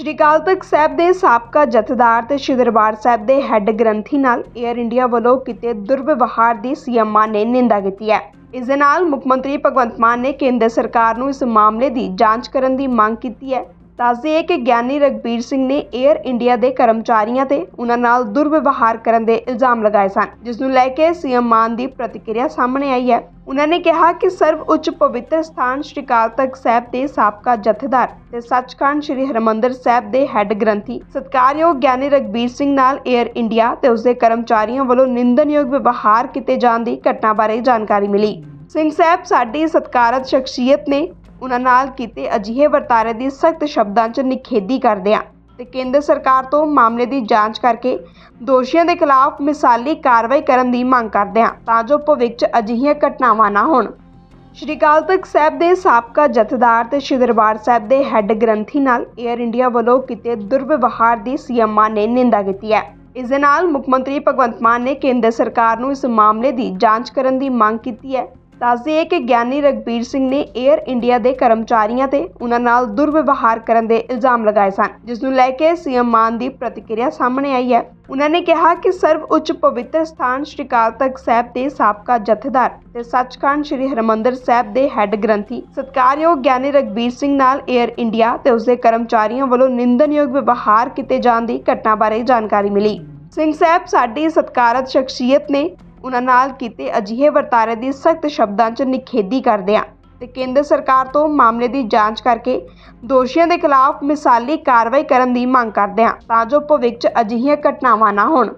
ਸ਼੍ਰੀ ਅਕਾਲ ਤਖਤ ਸਾਹਿਬ ਦੇ ਸਾਬਕਾ ਜਥੇਦਾਰ ਤੇ ਸ਼੍ਰੀ ਦਰਬਾਰ ਸਾਹਿਬ ਦੇ ਹੈੱਡ ਗ੍ਰੰਥੀ ਨਾਲ 에ਅਰ ਇੰਡੀਆ ਵੱਲੋਂ ਕੀਤੇ ਦੁਰਵਿਵਹਾਰ ਦੀ ਸੀਐਮ ਮਾਨ ਨੇ ਨਿੰਦਾ ਕੀਤੀ ਹੈ। ਇਸ ਦੇ ਨਾਲ ਮੁੱਖ ਮੰਤਰੀ ਭਗਵੰਤ ਮਾਨ ਨੇ ਕੇਂਦਰ ਸਰਕਾਰ ਨੂੰ ਇਸ ਮਾਮਲੇ ਦੀ ਜਾਂਚ ਕਰਨ ਦੀ ਮੰਗ ਕੀਤੀ ਹੈ। ਦੱਸਦੇ ਹੈ ਕਿ ਗਿਆਨੀ ਰਗਬੀਰ ਸਿੰਘ ਨੇ 에ਅਰ ਇੰਡੀਆ ਦੇ ਕਰਮਚਾਰੀਆਂ ਤੇ ਉਹਨਾਂ ਨਾਲ ਦੁਰਵਿਵਹਾਰ ਕਰਨ ਦੇ ਇਲਜ਼ਾਮ ਲਗਾਏ ਸਨ ਜਿਸ ਨੂੰ ਲੈ ਕੇ ਸੀਐਮ ਮਾਨ ਦੀ ਪ੍ਰਤੀਕਿਰਿਆ ਸਾਹਮਣੇ ਆਈ ਹੈ। ਉਹਨਾਂ ਨੇ ਕਿਹਾ ਕਿ ਸਰਵ ਉੱਚ ਪਵਿੱਤਰ ਸਥਾਨ ਸ਼੍ਰੀ ਅਕਾਲ ਤਖਤ ਸਾਹਿਬ ਦੇ ਸਾਬਕਾ ਜਥੇਦਾਰ ਤੇ ਸੱਚਖੰਡ ਸ਼੍ਰੀ ਹਰਮੰਦਰ ਸਾਹਿਬ ਦੇ ਹੈੱਡ ਗ੍ਰੰਥੀ, ਸਤਕਾਰਯੋਗ ਗਿਆਨੀ ਰਗਬੀਰ ਸਿੰਘ ਨਾਲ 에ਅਰ ਇੰਡੀਆ ਤੇ ਉਸਦੇ ਕਰਮਚਾਰੀਆਂ ਵੱਲੋਂ ਨਿੰਦਨਯੋਗ ਵਿਵਹਾਰ ਕੀਤੇ ਜਾਣ ਦੀ ਘਟਨਾ ਬਾਰੇ ਜਾਣਕਾਰੀ ਮਿਲੀ। ਸਿੰਘ ਸਾਹਿਬ, ਸਾਡੀ ਸਤਕਾਰਤ ਸ਼ਖਸੀਅਤ ਨੇ ਉਨ੍ਹਾਂ ਨਾਲ ਕੀਤੇ ਅਜਿਹੇ ਵਰਤਾਰੇ ਦੀ ਸਖਤ ਸ਼ਬਦਾਂ 'ਚ ਨਿਖੇਧੀ ਕਰਦੇ ਹਾਂ ਤੇ ਕੇਂਦਰ ਸਰਕਾਰ ਤੋਂ ਮਾਮਲੇ ਦੀ ਜਾਂਚ ਕਰਕੇ ਦੋਸ਼ੀਆਂ ਦੇ ਖਿਲਾਫ ਮਿਸਾਲੀ ਕਾਰਵਾਈ ਕਰਨ ਦੀ ਮੰਗ ਕਰਦੇ ਹਾਂ ਤਾਂ ਜੋ ਭਵਿੱਖ 'ਚ ਅਜਿਹੀਆਂ ਘਟਨਾਵਾਂ ਨਾ ਹੋਣ। ਸ਼੍ਰੀ ਅਕਾਲ ਤਖਤ ਸਾਹਿਬ ਦੇ ਸਾਬਕਾ ਜਥੇਦਾਰ ਤੇ ਸ਼੍ਰੀ ਦਰਬਾਰ ਸਾਹਿਬ ਦੇ ਹੈੱਡ ਗ੍ਰੰਥੀ ਨਾਲ 에ਅਰ ਇੰਡੀਆ ਵੱਲੋਂ ਕੀਤੇ ਦੁਰਵਿਵਹਾਰ ਦੀ ਸੀਐਮ ਮਾਨ ਨੇ ਨਿੰਦਾ ਕੀਤੀ ਹੈ। ਇਸ ਦੇ ਨਾਲ ਮੁੱਖ ਮੰਤਰੀ ਭਗਵੰਤ ਮਾਨ ਨੇ ਕੇਂਦਰ ਸਰਕਾਰ ਨੂੰ ਇਸ ਮਾਮਲੇ ਦੀ ਜਾਂਚ ਕਰਨ ਦੀ ਮੰਗ ਕੀਤੀ ਹੈ। ਦੱਸਦੇ ਹੈ ਕਿ ਗਿਆਨੀ ਰਗਬੀਰ ਸਿੰਘ ਨੇ 에ਅਰ ਇੰਡੀਆ ਦੇ ਕਰਮਚਾਰੀਆਂ ਤੇ ਉਹਨਾਂ ਨਾਲ ਦੁਰਵਿਵਹਾਰ ਕਰਨ ਦੇ ਇਲਜ਼ਾਮ ਲਗਾਏ ਸਨ ਜਿਸ ਨੂੰ ਲੈ ਕੇ ਸੀਐਮ ਮਾਨ ਦੀ ਪ੍ਰਤੀਕਿਰਿਆ ਸਾਹਮਣੇ ਆਈ ਹੈ। ਉਹਨਾਂ ਨੇ ਕਿਹਾ ਕਿ ਸਰਵ ਉੱਚ ਪਵਿੱਤਰ ਸਥਾਨ ਸ਼੍ਰੀ ਅਕਾਲ ਤਖਤ ਸਾਹਿਬ ਦੇ ਸਾਬਕਾ ਜਥੇਦਾਰ ਤੇ ਸੱਚਖੰਡ ਸ਼੍ਰੀ ਹਰਮੰਦਰ ਸਾਹਿਬ ਦੇ ਹੈੱਡ ਗ੍ਰੰਥੀ, ਸਤਕਾਰਯੋਗ ਗਿਆਨੀ ਰਗਬੀਰ ਸਿੰਘ ਨਾਲ 에ਅਰ ਇੰਡੀਆ ਤੇ ਉਸਦੇ ਕਰਮਚਾਰੀਆਂ ਵੱਲੋਂ ਨਿੰਦਨਯੋਗ ਵਿਵਹਾਰ ਕੀਤੇ ਜਾਣ ਦੀ ਘਟਨਾ ਬਾਰੇ ਜਾਣਕਾਰੀ ਮਿਲੀ। ਸਿੰਘ ਸਾਹਿਬ, ਸਾਡੀ ਸਤਕਾਰਤ ਸ਼ਖਸੀਅਤ ਨੇ ਉਹਨਾਂ ਨਾਲ ਕੀਤੇ ਅਜਿਹੇ ਵਰਤਾਰੇ ਦੀ ਸਖਤ ਸ਼ਬਦਾਂ 'ਚ ਨਿਖੇਧੀ ਕਰਦੇ ਹਾਂ ਤੇ ਕੇਂਦਰ ਸਰਕਾਰ ਤੋਂ ਮਾਮਲੇ ਦੀ ਜਾਂਚ ਕਰਕੇ ਦੋਸ਼ੀਆਂ ਦੇ ਖਿਲਾਫ ਮਿਸਾਲੀ ਕਾਰਵਾਈ ਕਰਨ ਦੀ ਮੰਗ ਕਰਦੇ ਹਾਂ ਤਾਂ ਜੋ ਭਵਿੱਖ 'ਚ ਅਜਿਹੀਆਂ ਘਟਨਾਵਾਂ ਨਾ ਹੋਣ।